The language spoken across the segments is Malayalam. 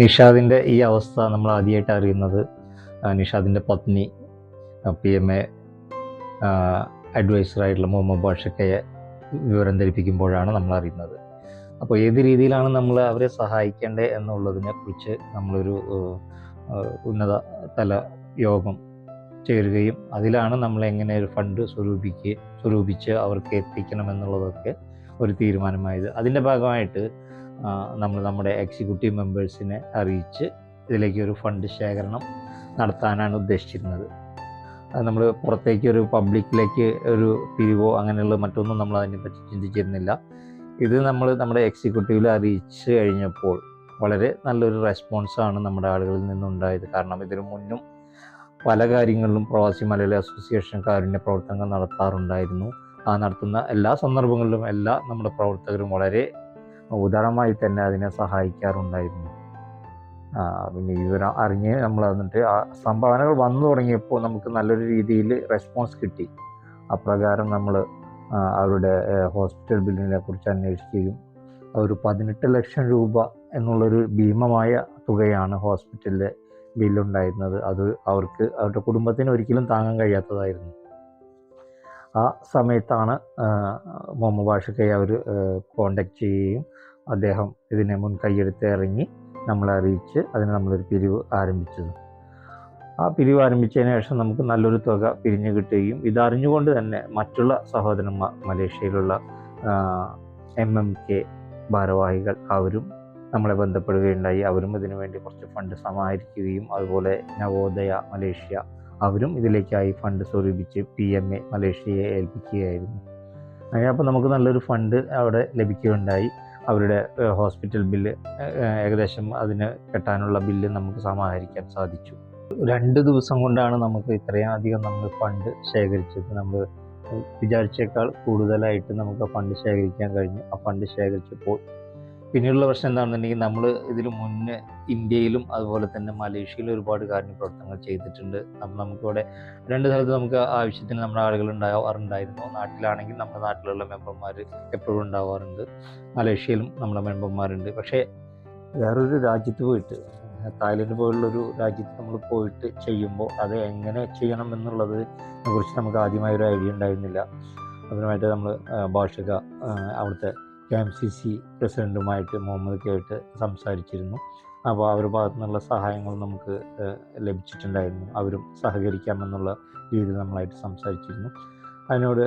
നിഷാദിന്റെ ഈ അവസ്ഥ നമ്മൾ ആദ്യമായിട്ട് അറിയുന്നത് നിഷാദിന്റെ പത്നി പി എം എ അഡ്വൈസറായിട്ടുള്ള മുഹമ്മദ് ബാഷക്കയെ വിവരം ധരിപ്പിക്കുമ്പോഴാണ് നമ്മൾ അറിയുന്നത്. അപ്പോൾ ഏത് രീതിയിലാണ് നമ്മൾ അവരെ സഹായിക്കേണ്ടത് എന്നുള്ളതിനെ കുറിച്ച് നമ്മളൊരു ഉന്നത തല യോഗം ചേരുകയും അതിലാണ് നമ്മൾ എങ്ങനെ ഒരു ഫണ്ട് സ്വരൂപിക്കുക സ്വരൂപിച്ച് അവർക്ക് എത്തിക്കണം എന്നുള്ളതൊക്കെ ഒരു തീരുമാനമായത്. അതിന്റെ ഭാഗമായിട്ട് നമ്മൾ നമ്മുടെ എക്സിക്യൂട്ടീവ് മെമ്പേഴ്സിനെ അറിയിച്ച് ഇതിലേക്ക് ഒരു ഫണ്ട് ശേഖരണം നടത്താനാണ് ഉദ്ദേശിച്ചിരുന്നത്. നമ്മൾ പുറത്തേക്ക് ഒരു പബ്ലിക്കിലേക്ക് ഒരു പിരിവോ അങ്ങനെയുള്ള മറ്റൊന്നും നമ്മൾ അതിനെപ്പറ്റി ചിന്തിച്ചിരുന്നില്ല. ഇത് നമ്മൾ നമ്മുടെ എക്സിക്യൂട്ടീവിൽ അറിയിച്ച് കഴിഞ്ഞപ്പോൾ വളരെ നല്ലൊരു റെസ്പോൺസാണ് നമ്മുടെ ആളുകളിൽ നിന്നുണ്ടായത്. കാരണം ഇതിനു മുന്നും പല കാര്യങ്ങളിലും പ്രവാസി മലയാളി അസോസിയേഷൻ കാരുണ്യ പ്രവർത്തനങ്ങൾ നടത്താറുണ്ടായിരുന്നു. ആ നടത്തുന്ന എല്ലാ സന്ദർഭങ്ങളിലും എല്ലാ നമ്മുടെ പ്രവർത്തകരും വളരെ ഉദാരമായി തന്നെ അതിനെ സഹായിക്കാറുണ്ടായിരുന്നു. പിന്നെ വിവരം അറിഞ്ഞ് നമ്മൾ എന്നിട്ട് ആ സംഭാവനകൾ വന്നു തുടങ്ങിയപ്പോൾ നമുക്ക് നല്ലൊരു രീതിയിൽ റെസ്പോൺസ് കിട്ടി. അപ്രകാരം നമ്മൾ അവരുടെ ഹോസ്പിറ്റൽ ബില്ലിനെ കുറിച്ച് അന്വേഷിക്കുകയും ഒരു പതിനെട്ട് ലക്ഷം രൂപ എന്നുള്ളൊരു ഭീമമായ തുകയാണ് ഹോസ്പിറ്റലിലെ ബില്ലുണ്ടായിരുന്നത്. അത് അവർക്ക് അവരുടെ കുടുംബത്തിന് ഒരിക്കലും താങ്ങാൻ കഴിയാത്തതായിരുന്നു. ആ സമയത്താണ് മുഹമ്മദ് ബാഷക്കയെ അവർ കോണ്ടാക്ട് ചെയ്യുകയും അദ്ദേഹം ഇതിനെ മുൻ കൈയെടുത്ത് ഇറങ്ങി നമ്മളെ അറിയിച്ച് അതിന് നമ്മളൊരു പിരിവ് ആരംഭിച്ചത്. ആ പിരിവ് ആരംഭിച്ചതിന് ശേഷം നമുക്ക് നല്ലൊരു തുക പിരിഞ്ഞു കിട്ടുകയും ഇതറിഞ്ഞുകൊണ്ട് തന്നെ മറ്റുള്ള സഹോദരന്മാർ മലേഷ്യയിലുള്ള എം എം കെ ഭാരവാഹികൾ അവരും നമ്മളെ ബന്ധപ്പെടുകയുണ്ടായി. അവരും ഇതിനു വേണ്ടി കുറച്ച് ഫണ്ട് സമാഹരിക്കുകയും അതുപോലെ നവോദയ മലേഷ്യ അവരും ഇതിലേക്കായി ഫണ്ട് സ്വരൂപിച്ച് പി എം എ മലേഷ്യയെ ഏൽപ്പിക്കുകയായിരുന്നു. അങ്ങനെ അപ്പോൾ നമുക്ക് നല്ലൊരു ഫണ്ട് അവിടെ ലഭിക്കുകയുണ്ടായി. അവരുടെ ഹോസ്പിറ്റൽ ബില്ല് ഏകദേശം അതിന് കെട്ടാനുള്ള ബില്ല് നമുക്ക് സമാഹരിക്കാൻ സാധിച്ചു. രണ്ട് ദിവസം കൊണ്ടാണ് നമുക്ക് ഇത്രയും അധികം നമ്മൾ ഫണ്ട് ശേഖരിച്ചത്. നമ്മൾ വിചാരിച്ചേക്കാൾ കൂടുതലായിട്ട് നമുക്ക് ഫണ്ട് ശേഖരിക്കാൻ കഴിഞ്ഞു. ആ ഫണ്ട് ശേഖരിച്ചപ്പോൾ പിന്നീടുള്ള പ്രശ്നം എന്താണെന്നുണ്ടെങ്കിൽ നമ്മൾ ഇതിന് മുന്നേ ഇന്ത്യയിലും അതുപോലെ തന്നെ മലേഷ്യയിലും ഒരുപാട് കാരുണ്യ പ്രവർത്തനങ്ങൾ ചെയ്തിട്ടുണ്ട്. അപ്പം നമുക്കിവിടെ രണ്ട് സ്ഥലത്ത് നമുക്ക് ആവശ്യത്തിന് നമ്മുടെ ആളുകൾ ഉണ്ടാവാറുണ്ടായിരുന്നു. നാട്ടിലാണെങ്കിൽ നമ്മുടെ നാട്ടിലുള്ള മെമ്പർമാർ എപ്പോഴും ഉണ്ടാവാറുണ്ട്. മലേഷ്യയിലും നമ്മുടെ മെമ്പർമാരുണ്ട്. പക്ഷേ വേറൊരു രാജ്യത്ത് പോയിട്ട് തായ്ലൻഡ് പോലുള്ളൊരു രാജ്യത്ത് നമ്മൾ പോയിട്ട് ചെയ്യുമ്പോൾ അത് എങ്ങനെ ചെയ്യണം എന്നുള്ളതിനെ കുറിച്ച് നമുക്ക് ആദ്യമായൊരു ഐഡിയ ഉണ്ടായിരുന്നില്ല. അതിനുമായിട്ട് നമ്മൾ ഭാഷക അവിടുത്തെ കെ എം സി സി പ്രസിഡന്റുമായിട്ട് മുഹമ്മദ് കേട്ട് സംസാരിച്ചിരുന്നു. അപ്പോൾ അവരുടെ ഭാഗത്തു നിന്നുള്ള സഹായങ്ങൾ നമുക്ക് ലഭിച്ചിട്ടുണ്ടായിരുന്നു. അവരും സഹകരിക്കാമെന്നുള്ള രീതിയിൽ നമ്മളായിട്ട് സംസാരിച്ചിരുന്നു. അതിനോട്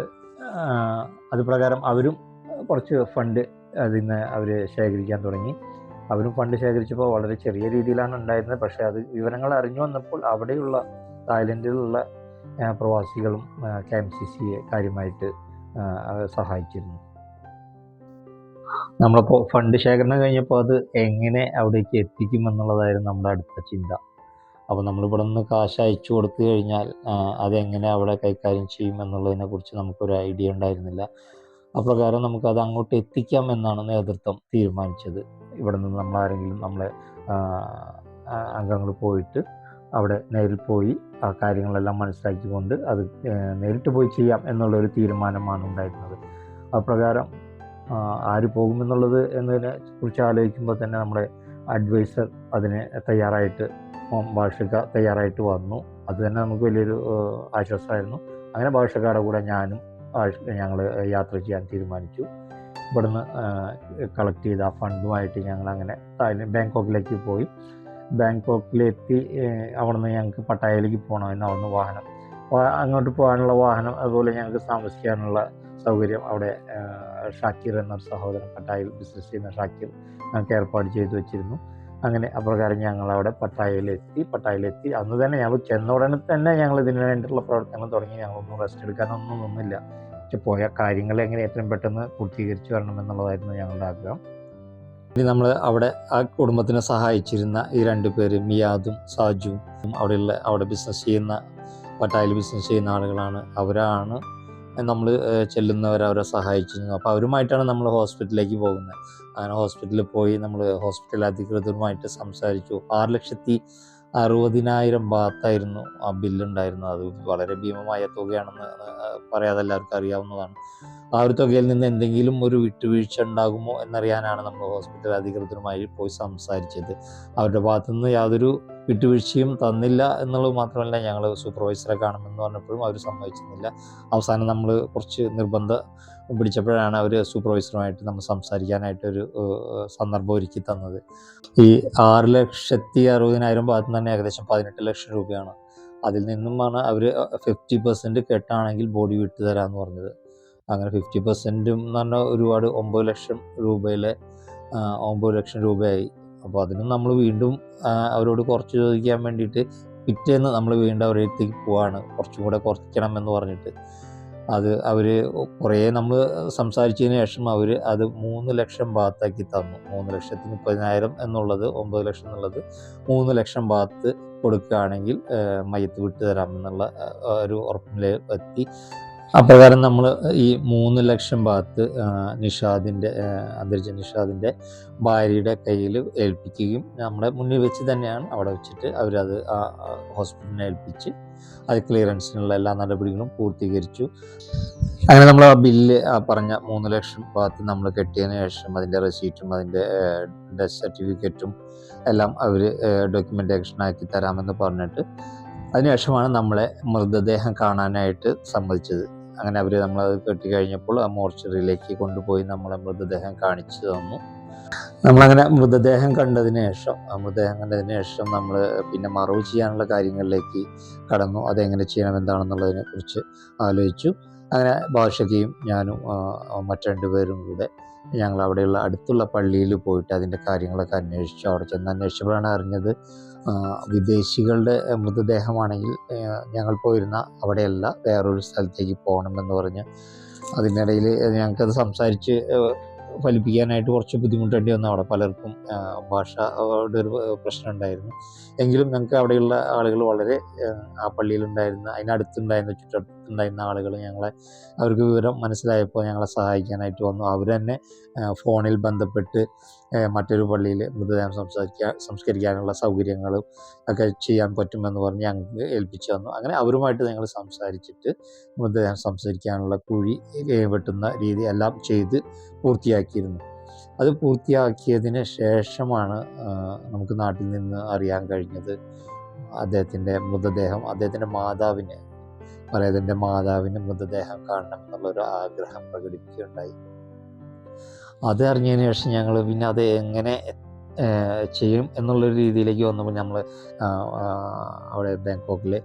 അത് പ്രകാരം അവരും കുറച്ച് ഫണ്ട് അതിൽ നിന്ന് അവർ ശേഖരിക്കാൻ തുടങ്ങി. അവരും ഫണ്ട് ശേഖരിച്ചപ്പോൾ വളരെ ചെറിയ രീതിയിലാണ് ഉണ്ടായിരുന്നത്. പക്ഷേ അത് വിവരങ്ങൾ അറിഞ്ഞു വന്നപ്പോൾ അവിടെയുള്ള തായ്ലൻഡിലുള്ള പ്രവാസികളും കെ എം സി സിയെ കാര്യമായിട്ട് സഹായിച്ചിരുന്നു. നമ്മളിപ്പോൾ ഫണ്ട് ശേഖരണം കഴിഞ്ഞപ്പോൾ അത് എങ്ങനെ അവിടേക്ക് എത്തിക്കും എന്നുള്ളതായിരുന്നു നമ്മുടെ അടുത്ത ചിന്ത. അപ്പോൾ നമ്മളിവിടെ നിന്ന് കാശ് അയച്ചു കൊടുത്തു കഴിഞ്ഞാൽ അതെങ്ങനെ അവിടെ കൈകാര്യം ചെയ്യും എന്നുള്ളതിനെ കുറിച്ച് നമുക്കൊരു ഐഡിയ ഉണ്ടായിരുന്നില്ല. അപ്രകാരം നമുക്കത് അങ്ങോട്ട് എത്തിക്കാം എന്നാണ് നേതൃത്വം തീരുമാനിച്ചത്. ഇവിടെ നിന്ന് നമ്മൾ ആരെങ്കിലും നമ്മളെ അംഗങ്ങൾ പോയിട്ട് അവിടെ നേരിൽ പോയി ആ കാര്യങ്ങളെല്ലാം മനസ്സിലാക്കിക്കൊണ്ട് അത് നേരിട്ട് പോയി ചെയ്യാം എന്നുള്ളൊരു തീരുമാനമാണ് ഉണ്ടായിരുന്നത്. അപ്രകാരം ആര് പോകുമെന്നുള്ളത് എന്നതിനെ കുറിച്ച് ആലോചിക്കുമ്പോൾ തന്നെ നമ്മുടെ അഡ്വൈസർ അതിന് തയ്യാറായിട്ട് ഭാഷക്ക തയ്യാറായിട്ട് വന്നു. അത് തന്നെ നമുക്ക് വലിയൊരു ആശ്വാസമായിരുന്നു. അങ്ങനെ ഭാഷക്കാരുടെ കൂടെ ഞാനും ഞങ്ങൾ യാത്ര ചെയ്യാൻ തീരുമാനിച്ചു. ഇവിടുന്ന് കളക്ട് ചെയ്ത ഫണ്ടുമായിട്ട് ഞങ്ങൾ അങ്ങനെ ബാങ്കോക്കിലേക്ക് പോയി. ബാങ്കോക്കിലെത്തി അവിടുന്ന് ഞങ്ങൾക്ക് പട്ടായയിലേക്ക് പോകണമെന്ന് അവിടുന്ന് വാഹനം അങ്ങോട്ട് പോകാനുള്ള വാഹനം അതുപോലെ ഞങ്ങൾക്ക് താമസിക്കാനുള്ള സൗകര്യം. അവിടെ ഷാക്കീർ എന്നൊരു സഹോദരൻ പട്ടായയിൽ ബിസിനസ് ചെയ്യുന്ന ഷാക്കിർ ഞങ്ങൾക്ക് ഏർപ്പാട് ചെയ്തു വെച്ചിരുന്നു. അങ്ങനെ അപ്രകാരം ഞങ്ങൾ അവിടെ പട്ടായയിലെത്തി. പട്ടായയിലെത്തി. അന്ന് തന്നെ ഞങ്ങൾ ചെന്ന ഉടനെ തന്നെ ഞങ്ങൾ ഇതിനു വേണ്ടിയിട്ടുള്ള പ്രവർത്തനങ്ങൾ തുടങ്ങി. ഞങ്ങളൊന്നും റെസ്റ്റ് എടുക്കാനൊന്നും ഒന്നുമില്ല പക്ഷെ പോയ കാര്യങ്ങൾ എങ്ങനെ എത്രയും പെട്ടെന്ന് പൂർത്തീകരിച്ചു വരണം എന്നുള്ളതായിരുന്നു ഞങ്ങളുടെ ആഗ്രഹം. ഇനി നമ്മൾ അവിടെ ആ കുടുംബത്തിനെ സഹായിച്ചിരുന്ന ഈ രണ്ട് പേര് മിയാദും സാജുവും. അവിടെയുള്ള അവിടെ ബിസിനസ് ചെയ്യുന്ന പട്ടായയിൽ ബിസിനസ് ചെയ്യുന്ന ആളുകളാണ്. അവരാണ് നമ്മൾ ചെല്ലുന്നവർ അവരെ സഹായിച്ചിരുന്നു അപ്പോൾ അവരുമായിട്ടാണ് നമ്മൾ ഹോസ്പിറ്റലിലേക്ക് പോകുന്നത് അങ്ങനെ ഹോസ്പിറ്റലിൽ പോയി നമ്മൾ ഹോസ്പിറ്റൽ അധികൃതരുമായിട്ട് സംസാരിച്ചു. ആറ് ലക്ഷത്തി അറുപതിനായിരം ബാത്തായിരുന്നു ആ ബില്ലുണ്ടായിരുന്നത്. അത് വളരെ ഭീമമായ തുകയാണെന്ന് പറയാതെ എല്ലാവർക്കും അറിയാവുന്നതാണ്. ആ ഒരു തുകയിൽ നിന്ന് എന്തെങ്കിലും ഒരു വിട്ടുവീഴ്ച ഉണ്ടാകുമോ എന്നറിയാനാണ് നമ്മൾ ഹോസ്പിറ്റൽ അധികൃതരുമായി പോയി സംസാരിച്ചത്. അവരുടെ ഭാഗത്തു നിന്ന് യാതൊരു വിട്ടുവീഴ്ചയും തന്നില്ല എന്നുള്ളത് മാത്രമല്ല ഞങ്ങൾ സൂപ്പർവൈസറെ കാണുമെന്ന് പറഞ്ഞപ്പോഴും അവർ സമ്മതിച്ചിരുന്നില്ല. അവസാനം നമ്മൾ കുറച്ച് നിർബന്ധം പിടിച്ചപ്പോഴാണ് അവർ സൂപ്പർവൈസറുമായിട്ട് നമ്മൾ സംസാരിക്കാനായിട്ട് ഒരു ഏഹ്, സന്ദർഭം ഒരുക്കി തന്നത്. ഈ ആറ് ലക്ഷത്തി അറുപതിനായിരം ഭാഗത്ത് തന്നെ ഏകദേശം പതിനെട്ട് ലക്ഷം രൂപയാണ്. അതിൽ നിന്നുമാണ് അവർ ഫിഫ്റ്റി പെർസെന്റ് കെട്ടാണെങ്കിൽ ബോഡി വിട്ടു തരാമെന്ന് പറഞ്ഞത്. അങ്ങനെ ഫിഫ്റ്റി പെർസെന്റും എന്ന് പറഞ്ഞാൽ ഒരുപാട് ഒമ്പത് ലക്ഷം രൂപയിലെ ഒമ്പത് ലക്ഷം രൂപയായി. അപ്പോൾ അതിനും നമ്മൾ വീണ്ടും അവരോട് കുറച്ച് ചോദിക്കാൻ വേണ്ടിയിട്ട് പിറ്റേന്ന് നമ്മൾ വീണ്ടും അവരുടെ അടുത്തേക്ക് പോവാണ്. കുറച്ചും കൂടെ കുറയ്ക്കണം എന്ന് പറഞ്ഞിട്ട്. അത് അവർ കുറേ നമ്മൾ സംസാരിച്ചതിന് ശേഷം അവർ അത് മൂന്ന് ലക്ഷം ഭാഗത്താക്കി തന്നു. മൂന്ന് ലക്ഷത്തി മുപ്പതിനായിരം എന്നുള്ളത് ഒമ്പത് ലക്ഷം എന്നുള്ളത് മൂന്ന് ലക്ഷം ഭാഗത്ത് കൊടുക്കുകയാണെങ്കിൽ മയ്യത്ത് വിട്ടു തരാമെന്നുള്ള ഒരു ഉറപ്പിൽ എത്തി. അപ്രകാരം നമ്മൾ ഈ മൂന്ന് ലക്ഷം ഭാഗത്ത് നിഷാദിന്റെ അന്തരിച്ച നിഷാദിന്റെ ഭാര്യയുടെ കയ്യിൽ ഏൽപ്പിക്കുകയും നമ്മുടെ മുന്നിൽ വെച്ച് തന്നെയാണ് അവിടെ വെച്ചിട്ട് അവരത് ആ ഹോസ്പിറ്റലിനെ ഏൽപ്പിച്ച് അത് ക്ലിയറൻസിനുള്ള എല്ലാ നടപടികളും പൂർത്തീകരിച്ചു. അങ്ങനെ നമ്മൾ ആ ബില്ല് ആ പറഞ്ഞ മൂന്ന് ലക്ഷം ഭാഗത്ത് നമ്മൾ കെട്ടിയതിന് ശേഷം അതിന്റെ റെസീറ്റും അതിന്റെ ഡെത്ത് സർട്ടിഫിക്കറ്റും എല്ലാം അവർ ഡോക്യുമെന്റേഷൻ ആക്കി തരാമെന്ന് പറഞ്ഞിട്ട് അതിനുശേഷമാണ് നമ്മളെ മൃതദേഹം കാണാനായിട്ട് സമ്മതിച്ചത്. അങ്ങനെ അവർ നമ്മളത് കെട്ടി കഴിഞ്ഞപ്പോൾ ആ മോർച്ചറിയിലേക്ക് കൊണ്ടുപോയി നമ്മളെ മൃതദേഹം കാണിച്ചു തന്നു. നമ്മളങ്ങനെ മൃതദേഹം കണ്ടതിന് ശേഷം ആ മൃതദേഹം കണ്ടതിന് ശേഷം നമ്മൾ പിന്നെ മറവ് ചെയ്യാനുള്ള കാര്യങ്ങളിലേക്ക് കടന്നു. അതെങ്ങനെ ചെയ്യണം എന്താണെന്നുള്ളതിനെ കുറിച്ച് ആലോചിച്ചു. അങ്ങനെ ഭാഷകയും ഞാനും മറ്റു രണ്ടുപേരും കൂടെ ഞങ്ങൾ അവിടെയുള്ള അടുത്തുള്ള പള്ളിയിൽ പോയിട്ട് അതിന്റെ കാര്യങ്ങളൊക്കെ അന്വേഷിച്ചു. അവിടെ ചെന്ന് അന്വേഷിച്ചപ്പോഴാണ് അറിഞ്ഞത് വിദേശികളുടെ മൃതദേഹമാണെങ്കിൽ ഞങ്ങൾ പോയിരുന്ന അവിടെയല്ല വേറൊരു സ്ഥലത്തേക്ക് പോകണമെന്ന് പറഞ്ഞ് അതിനിടയിൽ ഞങ്ങൾക്കത് സംസാരിച്ച് ഫലിപ്പിക്കാനായിട്ട് കുറച്ച് ബുദ്ധിമുട്ടേണ്ടി വന്നു. അവിടെ പലർക്കും ഭാഷ ഭാഷയുടെ ഒരു പ്രശ്നം ഉണ്ടായിരുന്നു എങ്കിലും ഞങ്ങൾക്ക് അവിടെയുള്ള ആളുകൾ വളരെ ആ, പള്ളിയിലുണ്ടായിരുന്ന അതിനടുത്തുണ്ടായിരുന്ന ചുറ്റടുത്തുണ്ടായിരുന്ന ആളുകൾ ഞങ്ങളെ അവർക്ക് വിവരം മനസ്സിലായപ്പോൾ ഞങ്ങളെ സഹായിക്കാനായിട്ട് വന്നു. അവർ തന്നെ ഫോണിൽ ബന്ധപ്പെട്ട് മറ്റൊരു പള്ളിയിൽ മൃതദേഹം സംസാരിക്കാൻ സംസ്കരിക്കാനുള്ള സൗകര്യങ്ങളും ഒക്കെ ചെയ്യാൻ പറ്റുമെന്ന് പറഞ്ഞ് ഞങ്ങൾക്ക് ഏൽപ്പിച്ചു തന്നു. അങ്ങനെ അവരുമായിട്ട് ഞങ്ങൾ സംസാരിച്ചിട്ട് മൃതദേഹം സംസ്കരിക്കാനുള്ള കുഴി വെട്ടുന്ന രീതി എല്ലാം ചെയ്ത് പൂർത്തിയാക്കിയിരുന്നു. അത് പൂർത്തിയാക്കിയതിന് ശേഷമാണ് നമുക്ക് നാട്ടിൽ നിന്ന് അറിയാൻ കഴിഞ്ഞത് അദ്ദേഹത്തിന്റെ മൃതദേഹം അദ്ദേഹത്തിന്റെ മാതാവിന് പറയതിന്റെ മാതാവിന്റെ മൃതദേഹം കാണണം എന്നുള്ളൊരു ആഗ്രഹം പ്രകടിപ്പിക്കുകയുണ്ടായി. അത് അറിഞ്ഞതിന് ശേഷം ഞങ്ങൾ പിന്നെ അത് എങ്ങനെ ചെയ്യും എന്നുള്ളൊരു രീതിയിലേക്ക് വന്നപ്പോൾ നമ്മൾ അവിടെ ബാങ്കോക്കിലെ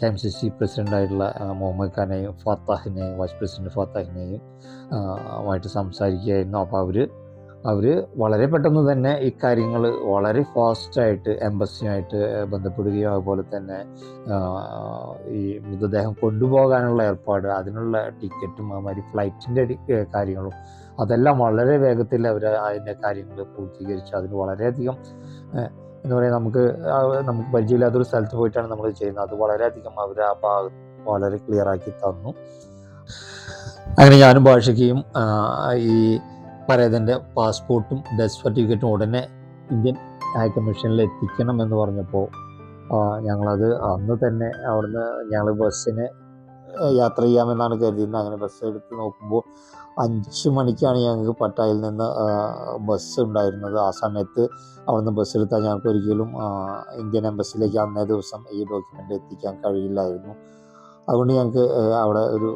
കെ എം സി സി പ്രസിഡന്റായിട്ടുള്ള മുഹമ്മദ് ഖാനെയും ഫത്താഹിനെയും വൈസ് പ്രസിഡന്റ് ഫത്താഹിനെയും ആയിട്ട് സംസാരിക്കുകയായിരുന്നു. അപ്പോൾ അവർ അവർ വളരെ പെട്ടെന്ന് തന്നെ ഇക്കാര്യങ്ങൾ വളരെ ഫാസ്റ്റായിട്ട് എംബസിയുമായിട്ട് ബന്ധപ്പെടുകയും അതുപോലെ തന്നെ ഈ മൃതദേഹം കൊണ്ടുപോകാനുള്ള ഏർപ്പാട് അതിനുള്ള ടിക്കറ്റും അതുമാതിരി ഫ്ലൈറ്റിന്റെ കാര്യങ്ങളും അതെല്ലാം വളരെ വേഗത്തിൽ അവർ അതിന്റെ കാര്യങ്ങൾ പൂർത്തീകരിച്ചു. അതിന് വളരെയധികം എന്ന് പറയുക നമുക്ക് നമുക്ക് പരിചയമില്ലാത്തൊരു സ്ഥലത്ത് പോയിട്ടാണ് നമ്മൾ ചെയ്യുന്നത്. അത് വളരെയധികം അവർ ആ ഭാഗം വളരെ ക്ലിയർ ആക്കി തന്നു. അങ്ങനെ ഞാനും ഭാഷയ്ക്കും ഈ പരേതന്റെ പാസ്പോർട്ടും ഡെത്ത് സർട്ടിഫിക്കറ്റും ഉടനെ ഇന്ത്യൻ ഹൈ കമ്മീഷനിൽ എത്തിക്കണം എന്ന് പറഞ്ഞപ്പോൾ ഞങ്ങളത് അന്ന് തന്നെ അവിടുന്ന് ഞങ്ങൾ ബസ്സിന് യാത്ര ചെയ്യാമെന്നാണ് കരുതിയിരുന്നത്. അങ്ങനെ ബസ് എടുത്ത് നോക്കുമ്പോൾ അഞ്ച് മണിക്കാണ് ഞങ്ങൾക്ക് പട്ടായിൽ നിന്ന് ബസ് ഉണ്ടായിരുന്നത്. ആ സമയത്ത് അവിടുന്ന് ബസ് ഞങ്ങൾക്ക് ഒരിക്കലും ഇന്ത്യൻ എംബസിയിലേക്ക് അന്നേ ദിവസം ഈ ഡോക്യുമെന്റ് എത്തിക്കാൻ കഴിയില്ലായിരുന്നു. അതുകൊണ്ട് ഞങ്ങൾക്ക് അവിടെ ഒരു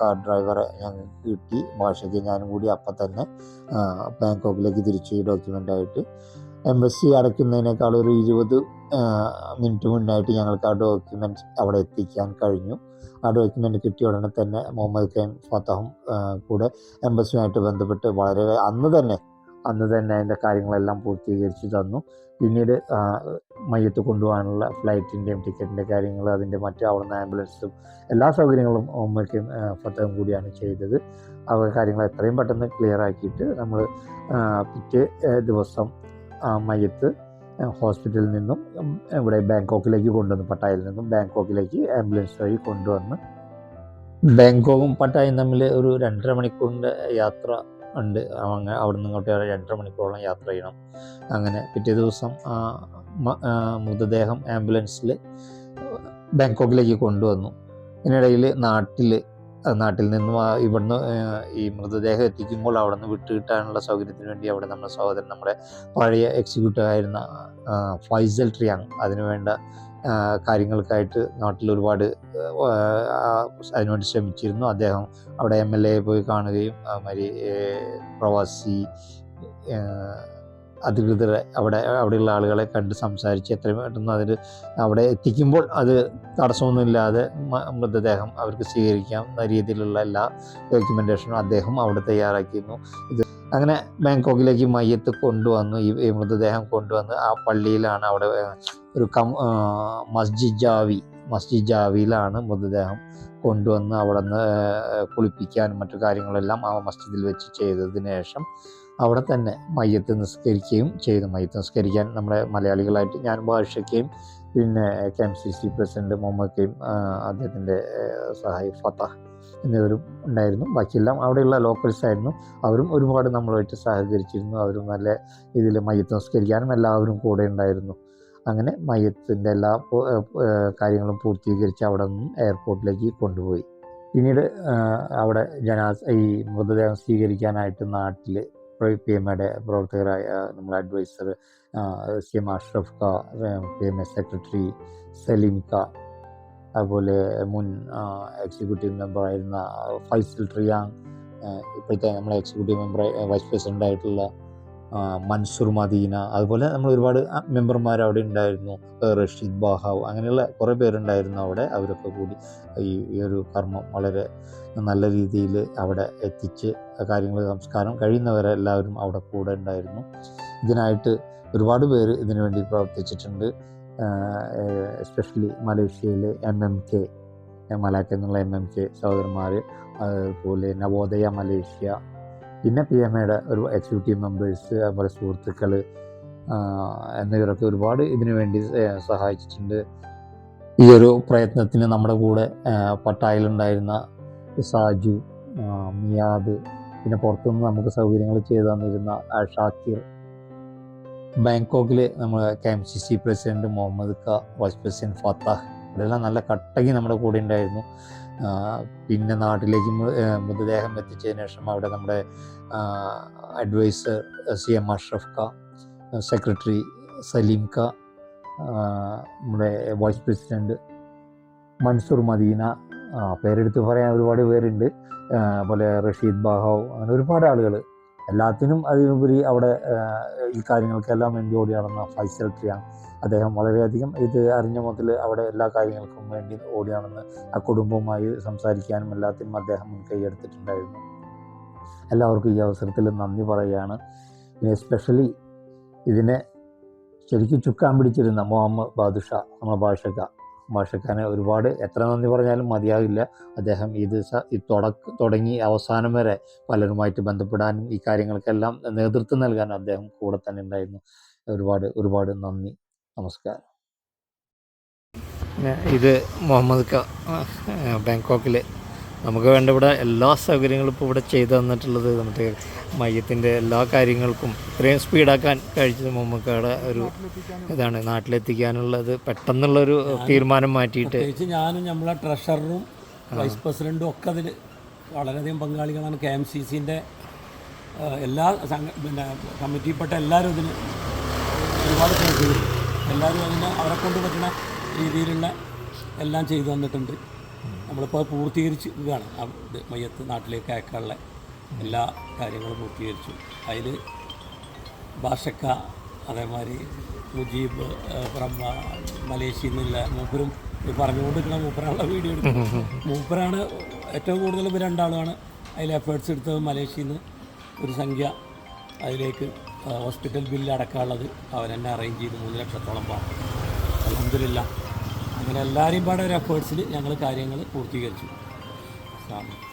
കാർ ഡ്രൈവറെ ഞങ്ങൾക്ക് കിട്ടി. ഭാഷയ്ക്ക് ഞാനും കൂടി അപ്പം തന്നെ ബാങ്കോക്കിലേക്ക് തിരിച്ച് ഈ ഡോക്യുമെന്റായിട്ട് എംബസി അടയ്ക്കുന്നതിനേക്കാൾ ഒരു ഇരുപത് മിനിറ്റ് മുന്നായിട്ട് ഞങ്ങൾക്ക് ആ ഡോക്യുമെന്റ് അവിടെ എത്തിക്കാൻ കഴിഞ്ഞു. ആ ഡോക്യുമെന്റ് കിട്ടിയ ഉടനെ തന്നെ മുഹമ്മദ് ഖൈൻ ഫത്തഹും കൂടെ എംബസിയുമായിട്ട് ബന്ധപ്പെട്ട് വളരെ അന്ന് തന്നെ അന്ന് തന്നെ അതിന്റെ കാര്യങ്ങളെല്ലാം പൂർത്തീകരിച്ച് തന്നു. പിന്നീട് മയ്യത്ത് കൊണ്ടുപോകാനുള്ള ഫ്ലൈറ്റിന്റെയും ടിക്കറ്റിന്റെ കാര്യങ്ങൾ അതിന്റെ മറ്റ് അവിടുന്ന് ആംബുലൻസും എല്ലാ സൗകര്യങ്ങളും ഉമ്മയ്ക്കും ഫത്തഹും കൂടിയാണ് ചെയ്തത്. അവ കാര്യങ്ങൾ എത്രയും പെട്ടെന്ന് ക്ലിയർ ആക്കിയിട്ട് നമ്മൾ പിറ്റേ ദിവസം മയ്യത്ത് ഹോസ്പിറ്റലിൽ നിന്നും ഇവിടെ ബാങ്കോക്കിലേക്ക് കൊണ്ടുവന്നു പട്ടായിൽ നിന്നും ബാങ്കോക്കിലേക്ക് ആംബുലൻസ് വഴി കൊണ്ടുവന്ന് ബാങ്കോക്കും പട്ടായും തമ്മിൽ ഒരു രണ്ടര മണിക്കൂറിന്റെ യാത്ര ഉണ്ട്. അങ്ങനെ അവിടെ നിന്ന് ഇങ്ങോട്ട് രണ്ടര മണിക്കൂറോളം യാത്ര ചെയ്യണം. അങ്ങനെ പിറ്റേ ദിവസം ആ, മൃതദേഹം ആംബുലൻസിൽ ബാങ്കോക്കിലേക്ക് കൊണ്ടുവന്നു. ഇതിനിടയിൽ നാട്ടിൽ നാട്ടിൽ നിന്നും ഇവിടുന്ന് ഈ മൃതദേഹം എത്തിക്കുമ്പോൾ അവിടെ നിന്ന് വിട്ടുകിട്ടാനുള്ള സൗകര്യത്തിന് വേണ്ടി അവിടെ നമ്മുടെ സഹോദരൻ നമ്മുടെ പഴയ എക്സിക്യൂട്ടീവ് ആയിരുന്ന ഫൈസൽ ട്രിയാങ് അതിനുവേണ്ട കാര്യങ്ങൾക്കായിട്ട് നാട്ടിൽ ഒരുപാട് അതിനുവേണ്ടി ശ്രമിച്ചിരുന്നു. അദ്ദേഹം അവിടെ എം എൽ എ പോയി കാണുകയും അതുമാതിരി പ്രവാസി അധികൃതരെ അവിടെ അവിടെയുള്ള ആളുകളെ കണ്ട് സംസാരിച്ച് എത്രയും പെട്ടെന്ന് അതിൽ അവിടെ എത്തിക്കുമ്പോൾ അത് തടസ്സമൊന്നുമില്ലാതെ മൃതദേഹം അവർക്ക് സ്വീകരിക്കാവുന്ന രീതിയിലുള്ള എല്ലാ ഡോക്യുമെന്റേഷനും അദ്ദേഹം അവിടെ തയ്യാറാക്കിയിരുന്നു. ഇത് അങ്ങനെ ബാങ്കോക്കിലേക്ക് മയ്യത്ത് കൊണ്ടുവന്നു. ഈ മൃതദേഹം കൊണ്ടുവന്ന് ആ പള്ളിയിലാണ് അവിടെ ഒരു കം മസ്ജിദ് ജാവി മസ്ജിദ് ജാവിയിലാണ് മൃതദേഹം കൊണ്ടുവന്ന് അവിടെ നിന്ന് കുളിപ്പിക്കാനും മറ്റു കാര്യങ്ങളെല്ലാം ആ മസ്ജിദിൽ വെച്ച് ചെയ്തതിന് ശേഷം അവിടെ തന്നെ മയ്യത്ത് നിസ്കരിക്കുകയും ചെയ്തു. മയ്യത്ത് നിസ്കരിക്കാൻ നമ്മുടെ മലയാളികളായിട്ട് ഞാൻ ഭാഷയ്ക്കുകയും പിന്നെ K M C C president Muhammad അദ്ദേഹത്തിന്റെ സഹായി ഫത്തഹ് എന്നിവരും ഉണ്ടായിരുന്നു. ബാക്കിയെല്ലാം അവിടെയുള്ള ലോക്കൽസ് ആയിരുന്നു. അവരും ഒരുപാട് നമ്മളുമായിട്ട് സഹകരിച്ചിരുന്നു. അവരും നല്ല രീതിയിൽ മയ്യത്ത് നിസ്കരിക്കാനും എല്ലാവരും കൂടെ ഉണ്ടായിരുന്നു. അങ്ങനെ മയ്യത്തിന്റെ എല്ലാ കാര്യങ്ങളും പൂർത്തീകരിച്ച് അവിടെ നിന്നും എയർപോർട്ടിലേക്ക് കൊണ്ടുപോയി. പിന്നീട് അവിടെ ജനാസ് ഈ മൃതദേഹം സ്വീകരിക്കാനായിട്ട് നാട്ടിൽ പി എം എയുടെ പ്രവർത്തകരായ നമ്മുടെ അഡ്വൈസർ സി എം അഷ്റഫ് ക P M A secretary Saleem ക അതുപോലെ മുൻ എക്സിക്യൂട്ടീവ് മെമ്പറായിരുന്ന ഫൈസൽ ട്രിയാങ് ഇപ്പോഴത്തെ നമ്മളെ എക്സിക്യൂട്ടീവ് മെമ്പർ വൈസ് പ്രസിഡന്റ് ആയിട്ടുള്ള ആഹ് മൻസൂർ മദീന അതുപോലെ നമ്മൾ ഒരുപാട് മെമ്പർമാർ അവിടെ ഉണ്ടായിരുന്നു. റഷീദ് ബാഹാവ് അങ്ങനെയുള്ള കുറേ പേരുണ്ടായിരുന്നു അവിടെ. അവരൊക്കെ കൂടി ഈ ഈ ഒരു കർമ്മം വളരെ നല്ല രീതിയിൽ അവിടെ എത്തിച്ച് കാര്യങ്ങൾ സംസ്കാരം കഴിയുന്നവരെ എല്ലാവരും അവിടെ കൂടെ ഉണ്ടായിരുന്നു. ഇതിനായിട്ട് ഒരുപാട് പേര് ഇതിനു വേണ്ടി പ്രവർത്തിച്ചിട്ടുണ്ട്. എസ്പെഷ്യലി മലേഷ്യയിലെ എം എം കെ മലാക്കെന്നുള്ള എം എം കെ സഹോദരന്മാർ അതുപോലെ നവോദയ മലേഷ്യ പിന്നെ പി എം എയുടെ ഒരു എക്സിക്യൂട്ടീവ് മെമ്പേഴ്സ് അതുപോലെ സുഹൃത്തുക്കൾ എന്നിവരൊക്കെ ഒരുപാട് ഇതിനു വേണ്ടി സഹായിച്ചിട്ടുണ്ട്. ഈ ഒരു പ്രയത്നത്തിന് നമ്മുടെ കൂടെ പട്ടായിലുണ്ടായിരുന്ന സാജു മിയാദ് പിന്നെ പുറത്തുനിന്ന് നമുക്ക് സൗകര്യങ്ങൾ ചെയ്തു തന്നിരുന്ന ഷാക്കിർ. ബാങ്കോക്കിൽ നമ്മൾ K M C C president Muhammad ക വൈസ് പ്രസിഡന്റ് ഫത്താഹ്. ഇതെല്ലാം നല്ല കട്ടകി നമ്മുടെ കൂടെ ഉണ്ടായിരുന്നു. പിന്നെ നാട്ടിലേക്ക് മൃതദേഹം എത്തിച്ചതിന് ശേഷം അവിടെ നമ്മുടെ അഡ്വൈസർ സി എം അഷ്റഫ് ക സെക്രട്ടറി സലീം ക നമ്മുടെ വൈസ് പ്രസിഡന്റ് മൻസൂർ മദീന പേരെടുത്ത് പറയാൻ ഒരുപാട് പേരുണ്ട്. അതുപോലെ റഷീദ് ബാഹാവ് അങ്ങനെ ഒരുപാട് ആളുകൾ എല്ലാത്തിനും അതിനുപരി അവിടെ ഈ കാര്യങ്ങൾക്കെല്ലാം വേണ്ടി ഓടി നടന്ന ഫൈസൽ ട്രിയാങ് അദ്ദേഹം വളരെയധികം ഇത് അറിഞ്ഞ മുതൽ അവിടെ എല്ലാ കാര്യങ്ങൾക്കും വേണ്ടി ഓടി നടന്ന് ആ കുടുംബവുമായി സംസാരിക്കാനും എല്ലാത്തിനും അദ്ദേഹം മുൻകൈ എടുത്തിട്ടുണ്ടായിരുന്നു. എല്ലാവർക്കും ഈ അവസരത്തിൽ നന്ദി പറയുകയാണ്. പിന്നെ എസ്പെഷ്യലി ഇതിനെ ശരിക്കും ചുക്കാൻ പിടിച്ചിരുന്ന മുഹമ്മദ് ബാദുഷ നമ്മുടെ ഭാഷക്ക ഭാഷക്കാനെ ഒരുപാട് എത്ര നന്ദി പറഞ്ഞാലും മതിയാകില്ല അദ്ദേഹം ഇത് ഈ തുടക്ക തുടങ്ങി അവസാനം വരെ പലരുമായിട്ട് ബന്ധപ്പെടാനും ഈ കാര്യങ്ങൾക്കെല്ലാം നേതൃത്വം നൽകാനും അദ്ദേഹം കൂടെ തന്നെ ഉണ്ടായിരുന്നു. ഒരുപാട് ഒരുപാട് നന്ദി. നമസ്കാരം. ഇത് മുഹമ്മദ് ക ബാങ്കോക്കിൽ നമുക്ക് വേണ്ട ഇവിടെ എല്ലാ സൗകര്യങ്ങളും ഇപ്പോൾ ഇവിടെ ചെയ്തു തന്നിട്ടുള്ളത് നമ്മുടെ മയ്യത്തിന്റെ എല്ലാ കാര്യങ്ങൾക്കും ഇത്രയും സ്പീഡാക്കാൻ കഴിച്ചത് മുഹമ്മദ് ഒരു ഇതാണ് നാട്ടിലെത്തിക്കാനുള്ളത് പെട്ടെന്നുള്ളൊരു തീരുമാനം മാറ്റിയിട്ട് ഞാനും നമ്മളെ ട്രഷററും വൈസ് പ്രസിഡന്റും ഒക്കെ അതിൽ വളരെയധികം പങ്കാളികളാണ് കെ എം സി സിന്റെ എല്ലാ പിന്നെ കമ്മിറ്റിയിൽപ്പെട്ട എല്ലാവരും ഇതിന് ഒരുപാട് എല്ലാവരും അതിന് അവരെ കൊണ്ട് പറ്റുന്ന രീതിയിലുള്ള എല്ലാം ചെയ്തു തന്നിട്ടുണ്ട്. നമ്മളിപ്പോൾ അത് പൂർത്തീകരിച്ചിരിക്കുകയാണ്. ആ ഇത് മയ്യത്ത് നാട്ടിലേക്ക് അയക്കാനുള്ള എല്ലാ കാര്യങ്ങളും പൂർത്തീകരിച്ചു. അതിൽ ഭാഷക്ക അതേമാതിരി മുജീബ് ബ്രഹ്മ മലേഷ്യയിൽ നിന്നുള്ള മൂപ്പരും പറഞ്ഞുകൊണ്ടിരിക്കുന്ന മൂപ്പരാണുള്ള വീഡിയോ എടുത്തു മൂപ്പരാണ് ഏറ്റവും കൂടുതൽ ഇപ്പോൾ രണ്ടാളുമാണ്. അതിൽ എഫേർട്സ് എടുത്തത് മലേഷ്യയിൽ നിന്ന് ഒരു സംഖ്യ അതിലേക്ക് ഹോസ്പിറ്റൽ ബില്ല് അടക്കാനുള്ളത് അവരെന്നെ അറേഞ്ച് ചെയ്ത് മൂന്ന് ലക്ഷത്തോളം പാ. അലഹമില്ല അങ്ങനെ എല്ലാവരെയും പാടെ ഒരു എഫേർട്സിൽ ഞങ്ങൾ കാര്യങ്ങൾ പൂർത്തീകരിച്ചു അലൈക്കും.